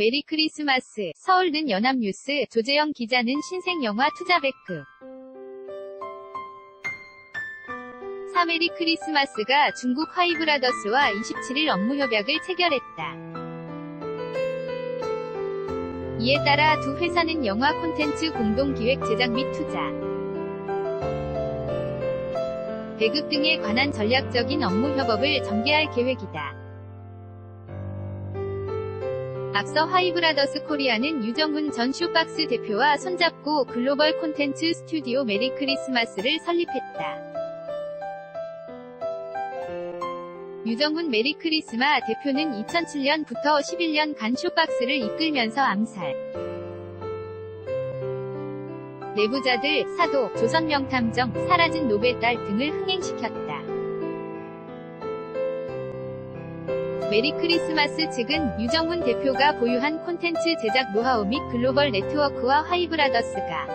메리 크리스마스, 서울는 연합뉴스, 조재영 기자는 신생영화 투자백급. 3메리 크리스마스가 중국 화이브라더스와 27일 업무 협약을 체결했다. 이에 따라 두 회사는 영화 콘텐츠 공동 기획 제작 및 투자, 배급 등에 관한 전략적인 업무 협업을 전개할 계획이다. 앞서 화이브라더스 코리아는 유정훈 전 슈박스 대표와 손잡고 글로벌 콘텐츠 스튜디오 메리 크리스마스를 설립했다. 유정훈 메리 크리스마 대표는 2007년부터 11년간 슈박스를 이끌면서 암살, 내부자들, 사도, 조선명탐정, 사라진 노베 딸 등을 흥행시켰다. 메리 크리스마스 측은 유정훈 대표가 보유한 콘텐츠 제작 노하우 및 글로벌 네트워크와 화이브라더스가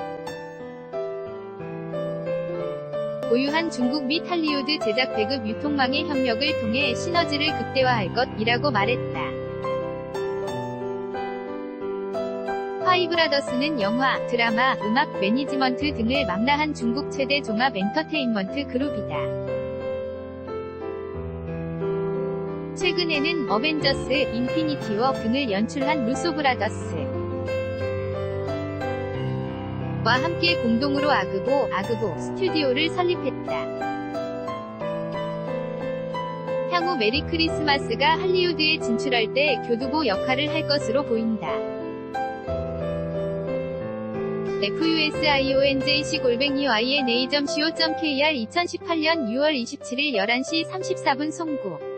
보유한 중국 및 할리우드 제작 배급 유통망의 협력을 통해 시너지를 극대화할 것이라고 말했다. 화이브라더스는 영화, 드라마, 음악, 매니지먼트 등을 망라한 중국 최대 종합 엔터테인먼트 그룹이다. 최근에는 어벤져스, 인피니티 워 등을 연출한 루소 브라더스 와 함께 공동으로 아그보, 아그보 스튜디오를 설립했다. 향후 메리 크리스마스가 할리우드에 진출할 때 교두보 역할을 할 것으로 보인다. fusionjc 골뱅이 yna.co.kr 2018년 6월 27일 11시 34분 송구